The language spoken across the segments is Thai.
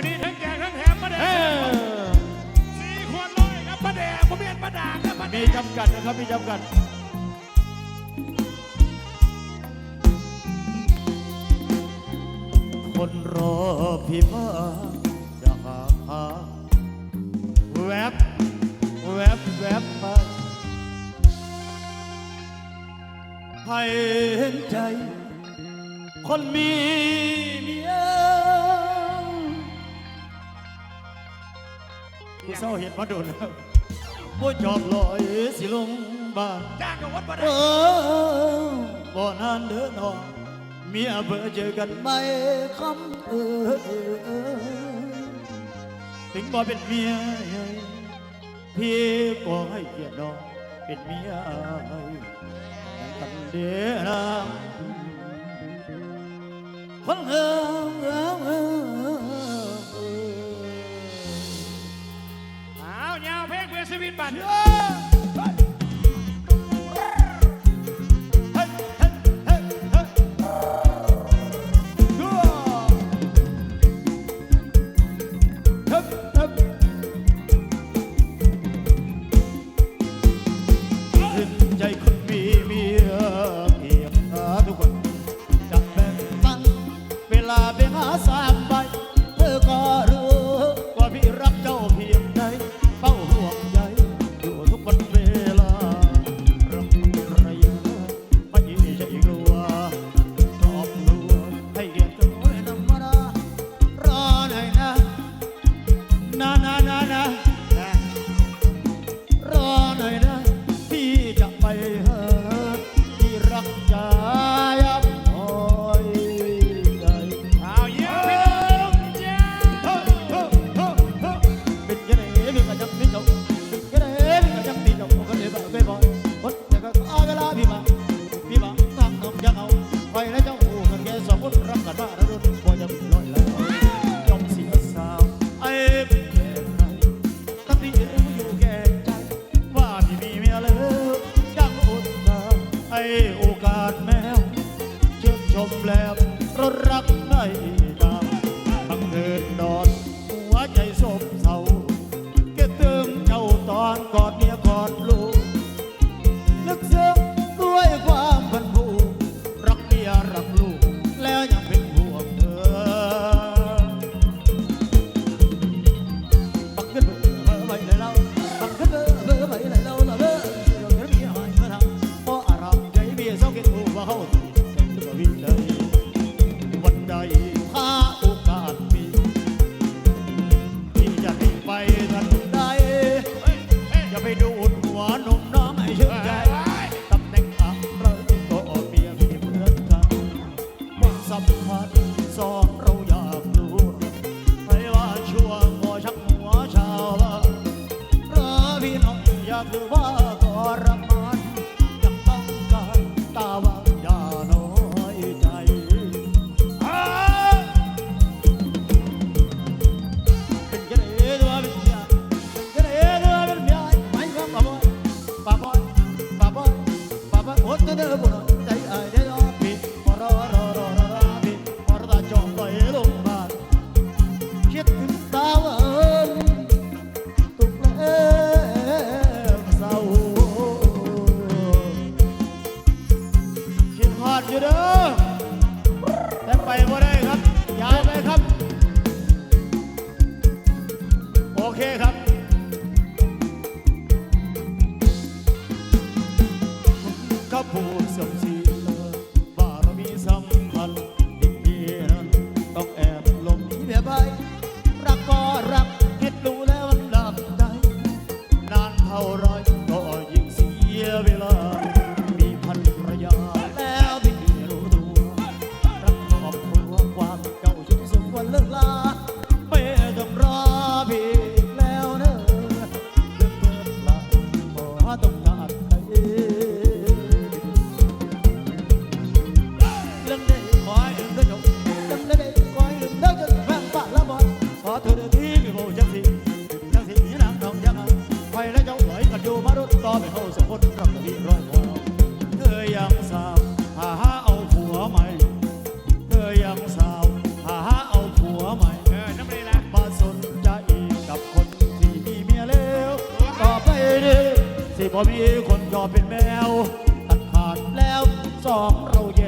วันนี้ทั้งแจกทั้งแถมมาแดงสี่ขวดร้ยครับมาแดงผมเรียนมาด่างนะมีจำกัดนะครับมีจำกัด คนรอพี่มาอยากหาแวบแวบแวบมาให้เห็นใจ คนมีเมีย กูเศร้าเห็นมาโดนแล้วอมลอยสิลงบ้านจ้างกับวัดบ่ได้เออบ่นานเด้อน้องเมียเบอเจอกันไหมคำเออถึงบ่เป็นเมียพี่ก็ให้เกียรติน้องเป็นเมียกันเดือนะคนเออ No. Barra do Rio. ากหรือว่าก็รับ it up. พอมีคนยอมเป็นแมวตัดขาดแล้วสองเราแย่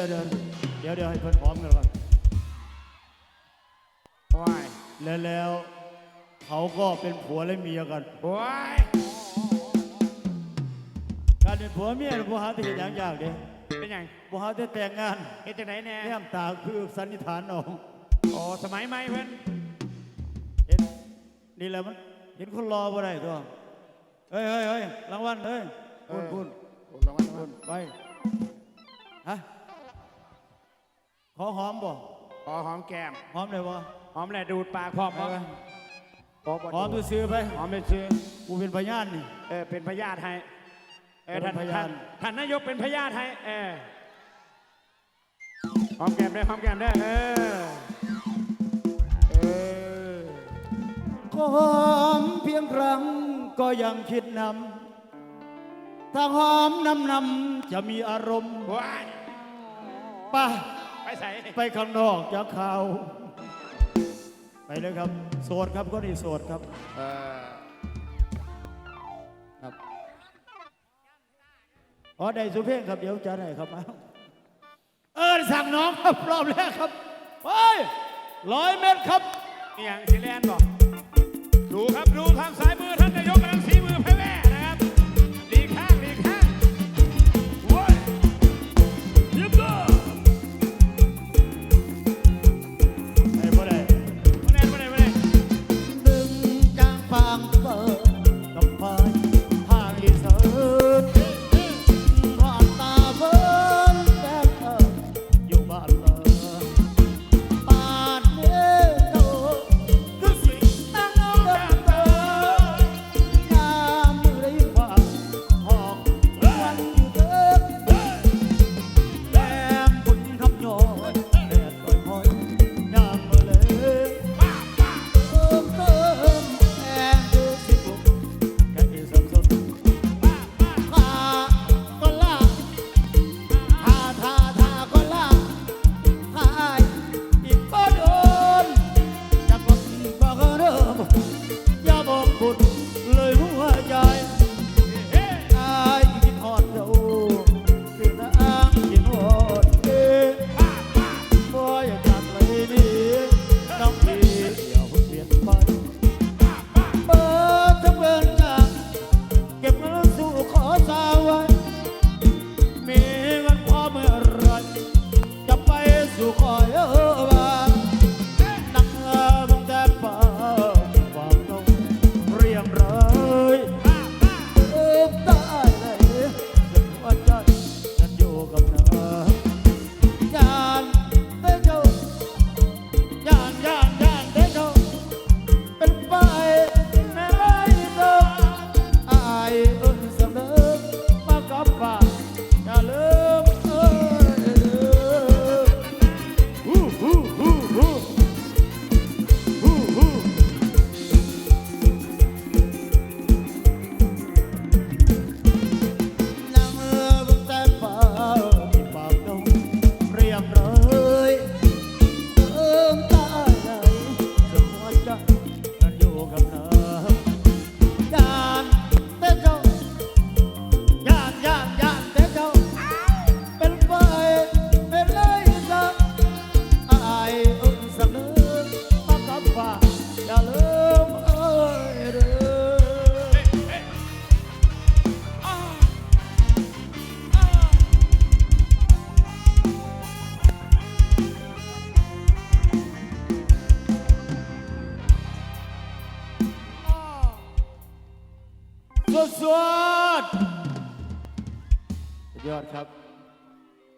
ี๋ยวเดี๋ยวเดี๋ยวให้เพื่อนพร้อมกันก่อนโอ้แล้วแล้วเขาก็เป็นผัวและเมียกัน โอ้การเป็นผัวเมียผัวหาที่เห็นอย่างยากเลยเป็นหยังผัวหาที่แต่งงานเฮ็ดจังไหนแน่แย้มตาคือสันนิษฐานเอาอ๋อสมัยใหม่เพื่อนเห็นนี่แหละมัน เห็นคนรอบ่ได้ตัวเฮ้ยเฮ้ยเฮ้ยรางวัลเฮ้ยพูนพูนรางวัลรางวัไปฮะ ขอหอมบ่ขอหอมแก้ม หอมเลยบ่หอมแหละดูดปากพร้อมบ่หอมดูซื้อไปหอมซื้อกูเป็นพญานนี่เออเป็นพญาไทยเออท่านพยานท่านนายกเป็นพญาไทยเออหอมแก้มได้หอมแก้มได้เออเออขอหอมเพียงครั้งก็ยังคิดนำถ้าหอมนำนำจะมีอารมณ์ไป ใส่ไปข้างนอกจะเข่าไปเลยครับ โสดครับก็ดีโสดครับครับอ๋อได้สุเพ่งครับเดี๋ยวจะได้ครับเออสั่งน้องครับรอบแรกครับไปร้อยเมตรครับ เนี่ยอย่างสิแลนบอกดูครับดูทางซ้ายมือท่านนายกกำ